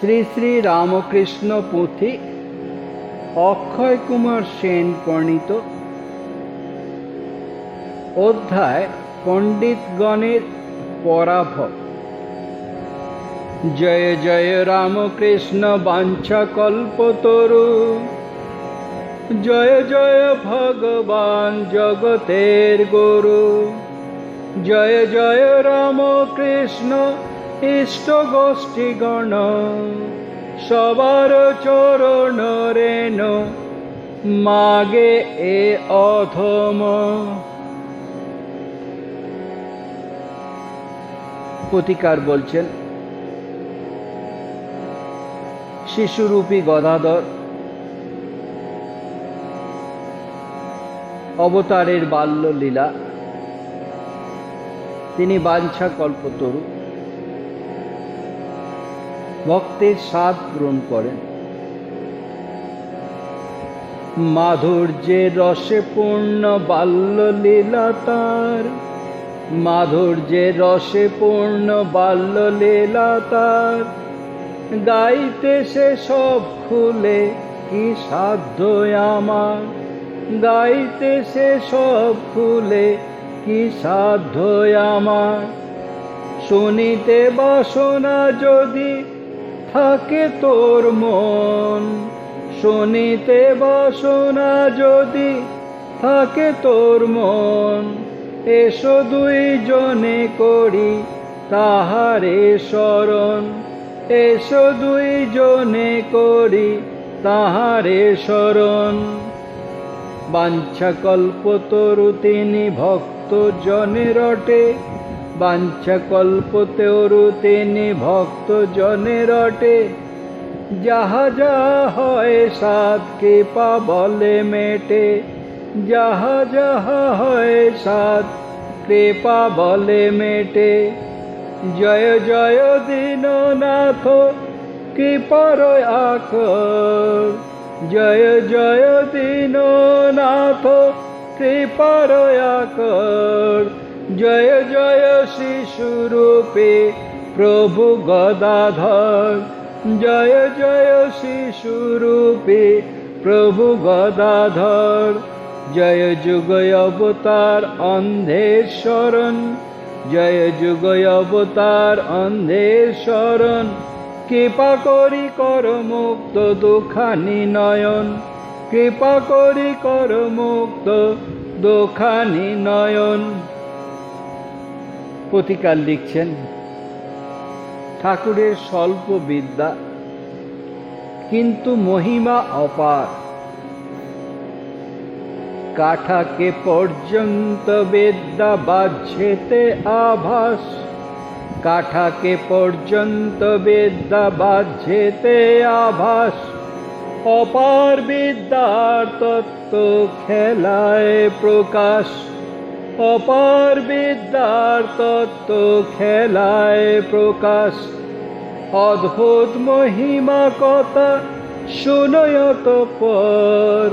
শ্রী শ্রী রামকৃষ্ণ পুঁথি, অক্ষয় কুমার সেন প্রণীত অধ্যায়, পণ্ডিতগণের পরাভব। জয় জয় রামকৃষ্ণ বাঞ্ছা কল্পতরু জয় জয় ভগবান জগতের গুরু। জয় জয় রামকৃষ্ণ ইষ্ট গোষ্ঠীগণ সবার চরণ রেণ, মাগে এ অধম। প্রতিকার বলছেন, শিশুরূপী গদাধর, অবতারের বাল্য লীলা তিনি বাঞ্ছা কল্পতরু। ভক্তের স্বাদ পূরণ করেন। মাধুর্যের রসে পূর্ণ বাল্য লীলা তার। মাধুর্যের রসে পূর্ণ বাল্য লীলা তার। গাইতে সে সব খুলে, কি সাধ্য আমার? গাইতে সে সব খুলে, কি সাধ্য আমার? শুনিতে বাসনা যদি থাকে তোর মন। শুনিতে বাসনা যদি থাকে তোর মন, এসো দুই জনে করি তাহারে স্মরণ। এসো দুই জনে করি তাহারে স্মরণ। বাঞ্ছা কল্পতরু তিনি ভক্ত জনে রটে বাঞ্ছা কল্পতরু তিনি ভক্ত জনে রটে যাহা যা হয় সাত কৃপা বলে মেটে। যাহা যাহা হয় সাত কৃপা বলে মেটে। জয় জয় দীননাথ কৃপার আকর জয় জয় দীননাথ কৃপার আকর জয় জয় শিশুরূপে প্রভু গদাধর। জয় জয় শিশুরূপে প্রভু গদাধর। জয় যুগ অবতার অন্ধের শরণ। জয় যুগ অবতার অন্ধের শরণ। কৃপা করি কর মুক্ত দুখানি নয়ন। কৃপা করি কর মুক্ত দুখানি নয়ন। প্রতিকার লিখছেন। ঠাকুরের স্বল্প বিদ্যা কিন্তু মহিমা অপার। কাঠাকে পর্যন্ত বেদ্যা বাজছেতে আভাস। কাঠাকে পর্যন্ত বেদ্যা বাজছেতে আভাস। অপার বিদ্যার তত্ত্ব খেলায় প্রকাশ। অপার বিদ্যার তত্ত্ব খেলায় প্রকাশ। অদ্ভুত মহিমা কথা শুনয়ত পর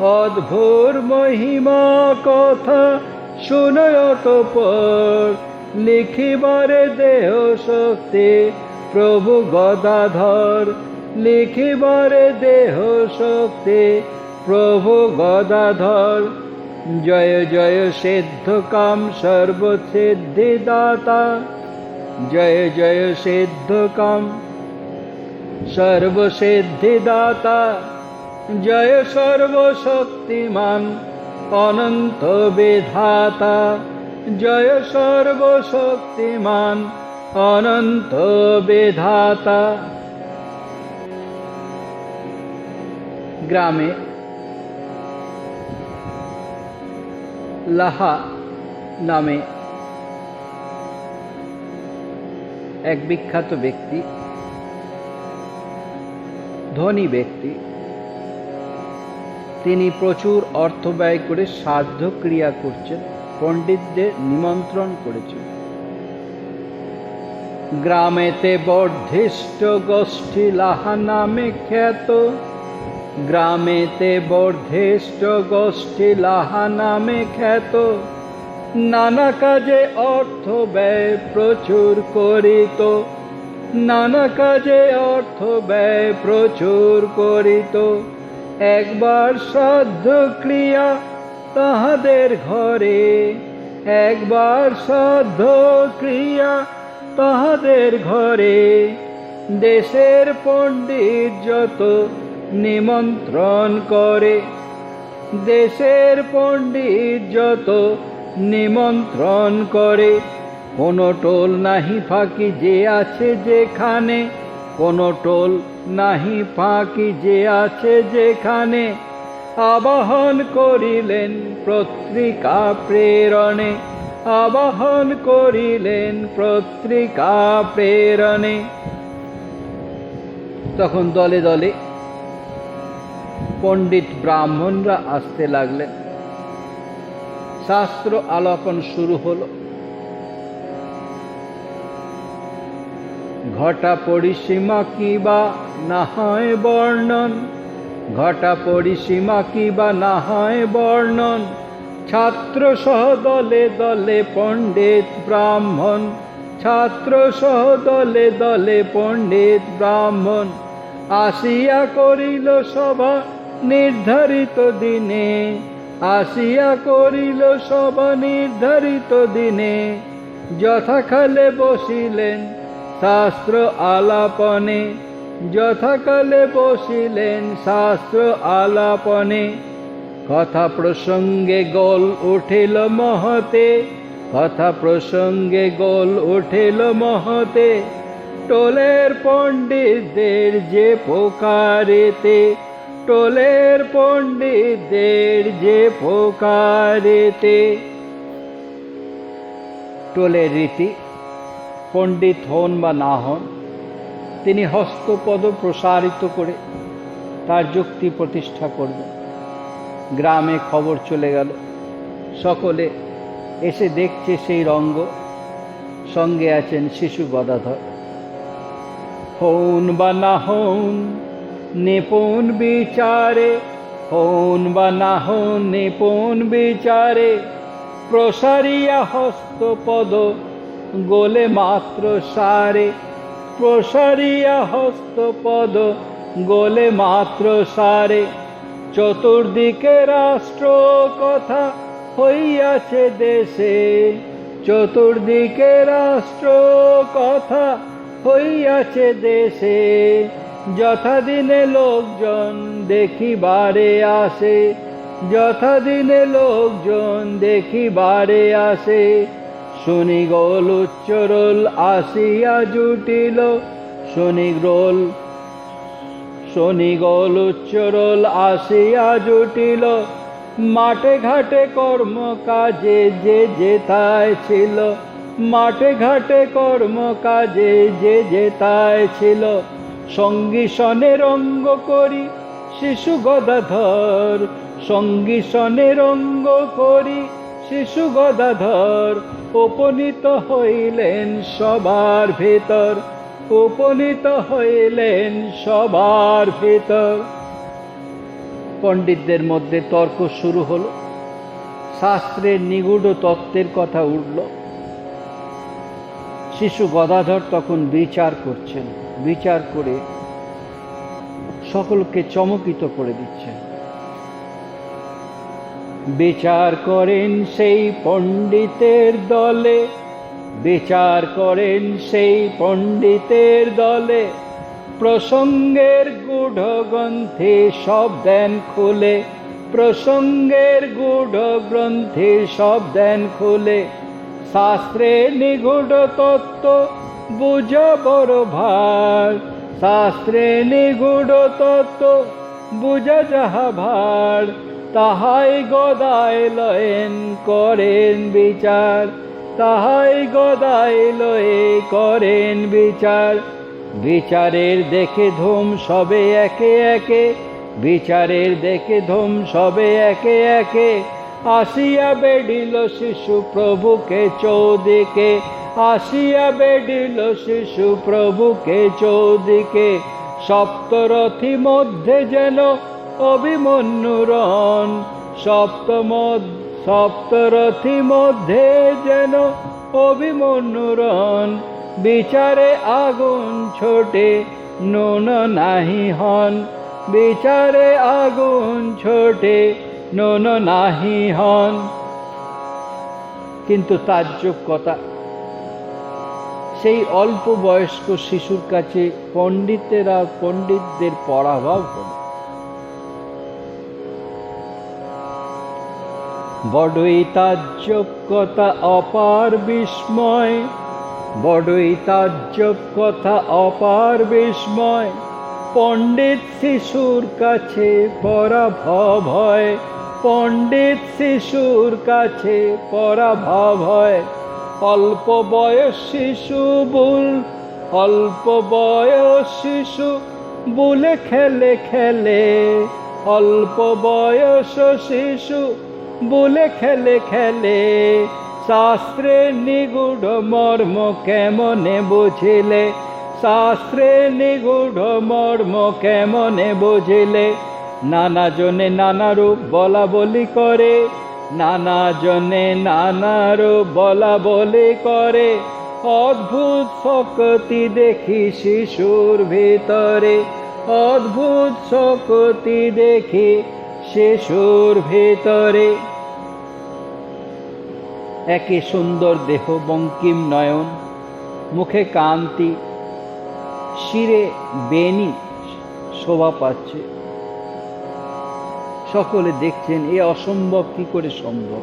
অদ্ভুর মহিমা কথা শুনয়ত পর লিখিবারে দেহ শক্তি প্রভু গদাধর। লিখিবারে দেহ শক্তি প্রভু গদাধর। জয় জয় সিদ্ধ কাম সর্বসিদ্ধি দাতা জয় জয় সিদ্ধ কাম সর্বসিদ্ধি জয় সর্বশক্তিমান অনন্ত বিধাতা। জয় সর্বশক্তিমান অনন্ত বিধাতা। গ্রামে লাহা নামে এক বিখ্যাত ব্যক্তি, ধনী ব্যক্তি। তিনি প্রচুর অর্থ ব্যয় করে সাধ্য ক্রিয়া করছেন, পণ্ডিতদের নিমন্ত্রণ করেছেন। গ্রামেতে বর্ধিষ্ঠ গোষ্ঠী লাহা নামে খ্যাত। গ্রামেতে বর্ধিষ্ঠ গোষ্ঠী লাহা নামে খ্যাত। নানা কাজে অর্থ ব্যয় প্রচুর করিত। নানা কাজে অর্থ ব্যয় প্রচুর করিত। একবার শ্রাদ্ধ ক্রিয়া তাহাদের ঘরে। একবার শ্রাদ্ধ ক্রিয়া তাহাদের ঘরে। দেশের পণ্ডিত যত নিমন্ত্রণ করে। দেশের পণ্ডিত যত নিমন্ত্রণ করে, কোনো টোল নাহি ফাঁকি যে আছে যেখানে, কোনো টোল নাহি ফাঁকি যে আছে যেখানে। আবাহন করিলেন পত্রিকা প্রেরণে, আবাহন করিলেন পত্রিকা প্রেরণে। তখন দলে দলে পণ্ডিত ব্রাহ্মণরা আসতে লাগলেন শাস্ত্র আলাপন শুরু হলো। ঘটা পরিসীমা কি বা না হয় বর্ণন? ঘটা পরিসীমা কি বা না হয় বর্ণন? ছাত্র সহ দলে দলে পণ্ডিত ব্রাহ্মণ। ছাত্র সহ দলে দলে পণ্ডিত ব্রাহ্মণ। আসিয়া করিল সভা নির্ধারিত দিনে, আসিয়া করিল সভা নির্ধারিত দিনে। যথাকালে বসিলেন শাস্ত্র আলাপনে, যথাকালে বসিলেন শাস্ত্র আলাপনে। কথা প্রসঙ্গে গোল উঠিল মহতে, কথা প্রসঙ্গে গোল উঠিল মহতে। টোলের পণ্ডিতদের যে পোকারেতে, টোলের পণ্ডিতদের যে পোকারেতে। টোলের রীতি, পণ্ডিত হন বা না হন, তিনি হস্তপদ প্রসারিত করে তার যুক্তি প্রতিষ্ঠা করবেন। গ্রামে খবর চলে গেল। সকলে এসে দেখছে সেই রঙ্গ। সঙ্গে আছেন শিশু গদাধর। হন বা না হন নিপুণ বিচারে। হন বা না হন নিপুণ বিচারে। প্রসারিয়া হস্তপদ গোলে মাত্র সারে। প্রসারিয়া হস্তপদ গোলে মাত্র সারে। চতুর্দিকে রাষ্ট্র কথা হইয়াছে দেশে। চতুর্দিকে রাষ্ট্র কথা হইয়াছে দেশে, যথাদিনে লোকজন দেখিবারে আসে, যথাদিনে লোকজন দেখিবারে আসে। শুনি গোল উচ্চরল আসিয়া জুটিল শুনি গোল শনি গোল উচ্চরল আসিয়া জুটিল। মাঠে ঘাটে কর্ম কাজে যে যেতায় ছিল মাঠে ঘাটে কর্ম কাজে যে যেতায় ছিল, সঙ্গী সনে রঙ্গ করি, শিশু গদাধর, সঙ্গী সনে রঙ্গ করি, শিশু গদাধর, উপনীত হইলেন সবার ভেতর, উপনীত হইলেন সবার ভেতর। পণ্ডিতদের মধ্যে তর্ক শুরু হলো। শাস্ত্রের নিগূঢ় তত্ত্বের কথা উঠল। শিশু গদাধর তখন বিচার করছেন, বিচার করে সকলকে চমকিত করে দিচ্ছেন। বিচার করেন সেই পণ্ডিতের দলে, বিচার করেন সেই পণ্ডিতের দলে, প্রসঙ্গের গূঢ় গ্রন্থে সব দেন খুলে, প্রসঙ্গের গূঢ় গ্রন্থে সব দেন খুলে শাস্ত্রে নিগূঢ় তত্ত্ব বুঝা বড় ভার। শাস্ত্রে নিগূঢ় তত্ত্ব বুঝা যাহা ভার, তাহাই গদায় লয়েন করেন বিচার। তাহাই গদায় লয়ে করেন বিচার। বিচারের দেখে ধুম সবে একে একে, বিচারের দেখে ধুম সবে একে একে। আসিয়া বেডিল শিশু প্রভুকে চৌদিকে, আসিয়া বেডিল শিশু প্রভুকে চৌদিকে। সপ্তরথী মধ্যে যেন অভিমন্যুরণ সপ্তম সপ্তরথী মধ্যে যেন অভিমন্যুরণ বিচারে আগুন ছোটে, নুন নাহি হন। বিচারে আগুন ছোটে নুন নাহি হন। কিন্তু তার যোগ্যতা, সেই অল্প বয়স্ক শিশুর কাছে পণ্ডিতেরা পণ্ডিতদের পরাভব হল। বড়ই তার যোগ্যতা অপার বিস্ময়, বড়ই তার যোগ্যতা অপার বিস্ময়, পণ্ডিত শিশুর কাছে পরাভব হয়। পণ্ডিত শিশুর কাছে পরাভব হয়। অল্প বয়স শিশু বুল, অল্প বয়স শিশু বুলে খেলে খেলে। অল্প বয়স শিশু বুলে খেলে খেলে। শাস্ত্রে নিগুঢ় মর্ম কেমনে বুঝিলে? শাস্ত্রে নিগুঢ় মর্ম কেমনে বুঝিলে? নানা জনে নানা রূপ বলা বলি করে, নানা জনে নানা রূপ বলা বলি করে। অদ্ভুত শক্তি দেখি শিশুর ভিতরে, অদ্ভুত শক্তি দেখি শিশুর ভিতরে। একে সুন্দর দেহ বঙ্কিম নয়ন, মুখে কান্তি, শিরে বেনি শোভা পাচ্ছে। সকলে দেখছেন, এ অসম্ভব, কি করে সম্ভব?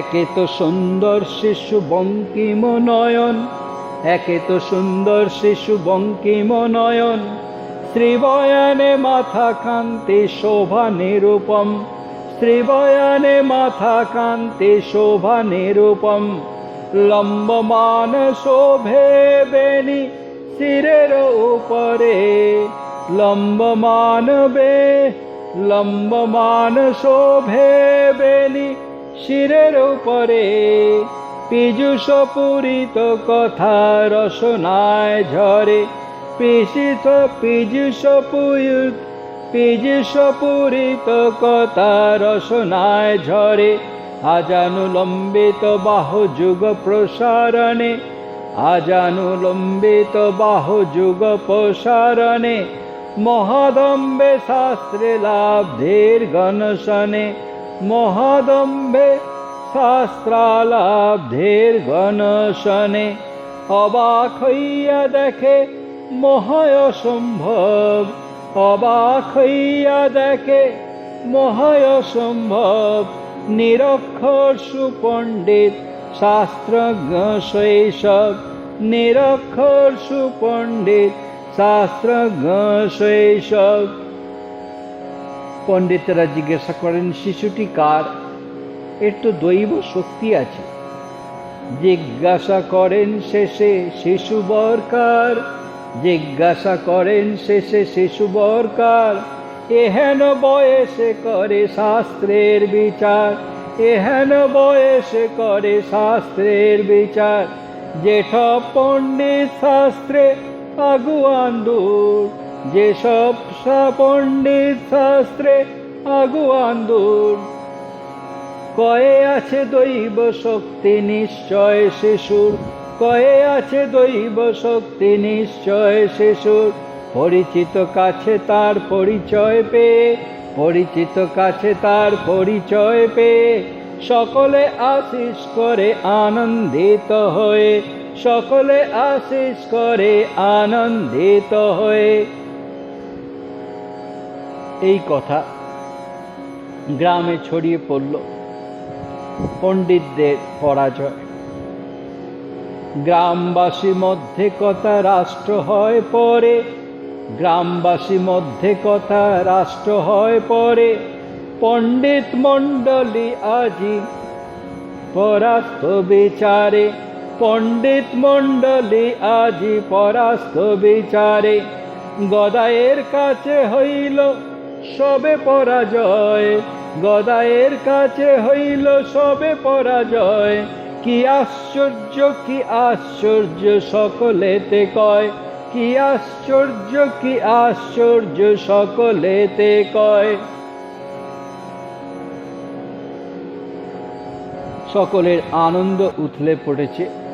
একে তো সুন্দর শিশু বঙ্কিম নয়ন একে তো সুন্দর শিশু বঙ্কিম নয়ন শ্রীবয়ানে মাথা কান্তি শোভা নিরূপম, শ্রীবয়ানে মাথা কান্তি শোভা নিরূপম। লম্বমান শোভে বেনি শিরের উপরে লম্বমান বে লম্বমান শোভে বেনি শিরের উপরে। পীযুষ পূরিত কথা রসনায় ঝরে। পিসিত পীযুষ পুয়ুত পীযুষ পূরিত কথা রসনায় ঝরে। আজানুলম্বিত বাহু যুগ প্রসারণে, আজানুলম্বিত বাহু যুগ প্রসারণে। মহাদম্বে শাস্ত্রে লাভ লাভের গণশনে মহাদম্বে শাস্ত্রালাভের গণশনে অবাক হইয়া দেখে মহায় সম্ভব অবাক হইয়া দেখে মহায় সম্ভব নিরক্ষর সুপণ্ডিত শাস্ত্রজ্ঞ শৈশব, নিরক্ষর সুপণ্ডিত শাস্ত্রজ্ঞ শৈশব পণ্ডিতেরা জিজ্ঞাসা করেন শিশুটি কার এর তো দৈব শক্তি আছে। জিজ্ঞাসা করেন শেষে শিশু বরকার জিজ্ঞাসা করেন শেষে শিশু বরকার এহেন বয়সে করে শাস্ত্রের বিচার। এহেন বয়সে করে শাস্ত্রের বিচার। জেঠ পণ্ডিত শাস্ত্রে আগুয়ান দূর যেসব পণ্ডিত শাস্ত্রে আগুয়ান দূর কয়ে আছে দৈব শক্তি নিশ্চয় শিশুর। কয়ে আছে দৈব শক্তি নিশ্চয় শিশুর। পরিচিত কাছে তার পরিচয় পেয়ে, পরিচিত কাছে তার পরিচয় পেয়ে, সকলে আশিস করে আনন্দিত হয়ে সকলে আশিস করে আনন্দিত হয়ে। এই কথা গ্রামে ছড়িয়ে পড়ল। পণ্ডিতদের পরাজয়। গ্রামবাসী মধ্যে কথা রাষ্ট্র হয় পরে। গ্রামবাসী মধ্যে কথা রাষ্ট্র হয় পরে। পণ্ডিত মণ্ডলী আজি পরাস্ত বিচারে। পণ্ডিত মণ্ডলী আজি পরাস্ত বিচারে। গদায়ের কাছে হইল সবে পরাজয়। গদায়ের কাছে হইল সবে পরাজয়। কি আশ্চর্য কি আশ্চর্য সকলেতে কয়। কি আশ্চর্য কি আশ্চর্য সকলেতে কয়। সকলের আনন্দ উথলে পড়েছে।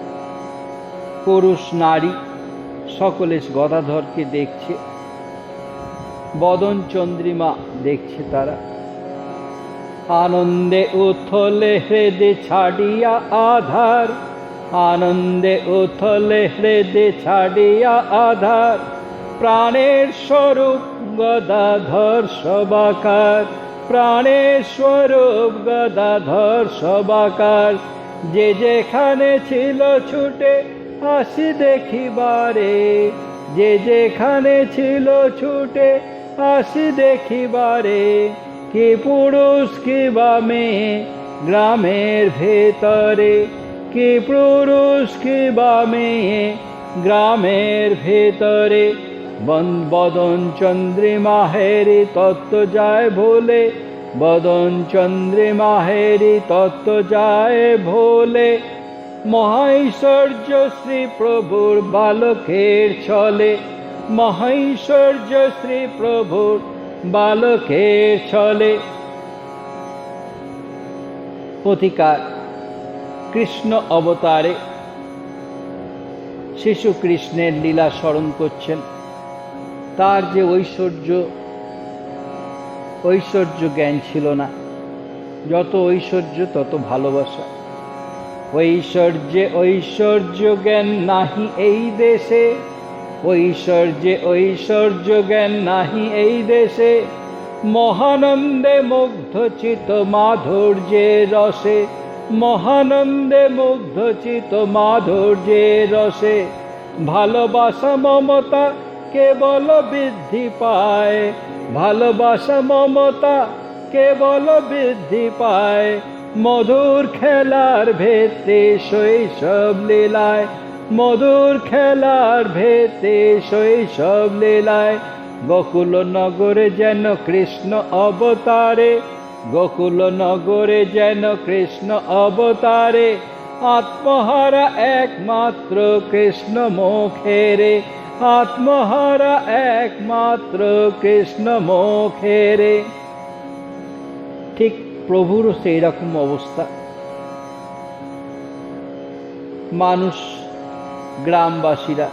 পুরুষ, নারী, সকলে গদাধরকে দেখছে। বদন চন্দ্রিমা দেখছে তারা। আনন্দে উথলে হৃদে ছাড়িয়া আধার। আনন্দে উথলে হৃদে ছাড়িয়া আধার। প্রাণের স্বরূপ গদাধর সবাকার। প্রাণের স্বরূপ গদাধর সবাকার। যে যেখানে ছিল ছুটে আসি দেখিবারে, যে যেখানে ছিল ছুটে আসি দেখিবারে, কি পুরুষ, কি বা মেয়ে, গ্রামের ভেতরে, কি পুরুষ, কি বা মেয়ে, গ্রামের ভেতরে। বন- বদন চন্দ্রিমাহেরি তত্ত্ব যায় ভোলে, বদন চন্দ্রিমাহেরি তত্ত্ব যায় ভোলে। মহাঐশ্বর্য শ্রী প্রভুর বালকের ছলে মহাঐশ্বর্য শ্রী প্রভুর বালকের ছলে। প্রতিকার, কৃষ্ণ অবতারে শিশু কৃষ্ণের লীলা স্মরণ করছেন। তার যে ঐশ্বর্য ঐশ্বর্য জ্ঞান ছিল না। যত ঐশ্বর্য, তত ভালোবাসা। ঐশ্বর্যে ঐশ্বর্য জ্ঞান নাহি এই দেশে। ঐশ্বর্যে ঐশ্বর্য জ্ঞান নাহি এই দেশে। মহানন্দে মুগ্ধচিত মাধুর্যে রসে। মহানন্দে মুগ্ধচিত মাধুর্যে রসে। ভালোবাসা মমতা কেবল বৃদ্ধি পায়। ভালোবাসা মমতা কেবল বৃদ্ধি পায়। মধুর খেলার ভেতে শৈশব লীলায়, মধুর খেলার ভেতে শৈশব লীলায় গোকুল নগরে যেন কৃষ্ণ অবতারে গোকুল নগরে যেন কৃষ্ণ অবতারে, আত্মহারা একমাত্র কৃষ্ণ মুখেরে আত্মহারা একমাত্র কৃষ্ণ মুখেরে ঠিক প্রভুরও সেই রকম অবস্থা। মানুষ, গ্রামবাসীরা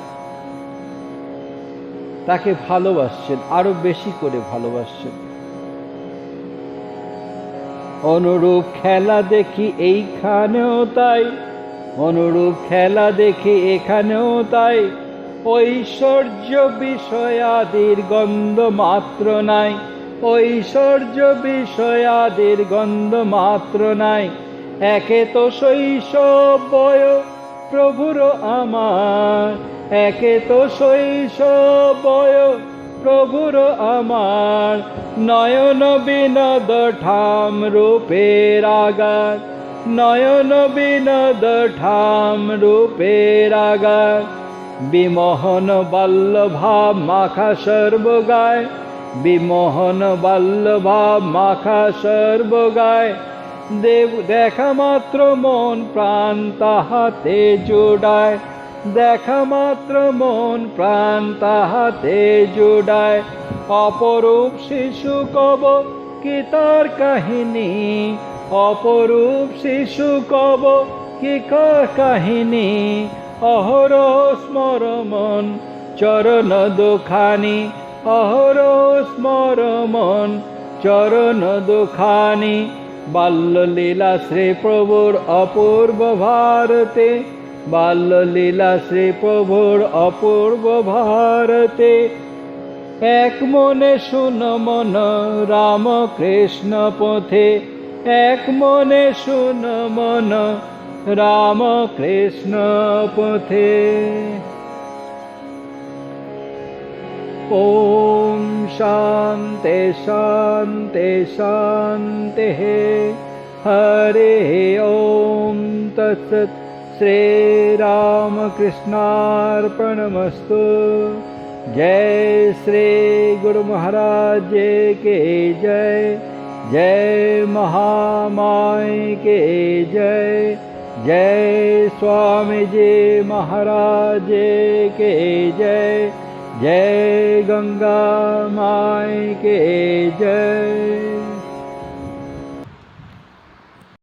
তাকে ভালোবাসছেন, আরও বেশি করে ভালোবাসছেন। অনুরূপ খেলা দেখি এইখানেও তাই, অনুরূপ খেলা দেখি এখানেও তাই, ঐশ্বর্য বিষয়াদির গন্ধ মাত্র নাই। ঐশ্বর্য বিষয়াদির গন্ধ মাত্র নাই। একে তো শৈশব প্রভুর আমার। একে তো শৈশব প্রভুর আমার। নয়ন বিনোদ ঠাম রূপের আগার। নয়ন বিনোদ ঠাম রূপের আগার। বিমোহন বাল্যভা মাখা সর্বগায়। বিমোহন বাল্যভা মাখা সর্বগায়। দেব দেখা মাত্র মন প্রাণ তাহাতে জোড়ায়। দেখা মাত্র মন প্রাণ তাহাতে জোড়ায়। অপরূপ শিশু কব কি তার কাহিনী? অপরূপ শিশু কব কি কার কাহিনী? অহর স্মরমন চরণ দুখানি। অহর স্মরমন, চরণ দুখানি, বাল্যলীলা শ্রী প্রভুর অপূর্ব ভারতে, বাল্যলীলা শ্রী প্রভুর অপূর্ব ভারতে। এক মনে শুন মন রাম কৃষ্ণ পথে, এক মনে শুন মন রাম কৃষ্ণ পথে। ॐ शान्ते शान्ते शान्तिः हरिः ॐ तत्सत् श्रीरामकृष्णार्पणमस्तु जय श्री गुरु महाराज के जय। जय महामाय के जय। जय स्वामी जी महाराज के जय जय गंगा माई के जय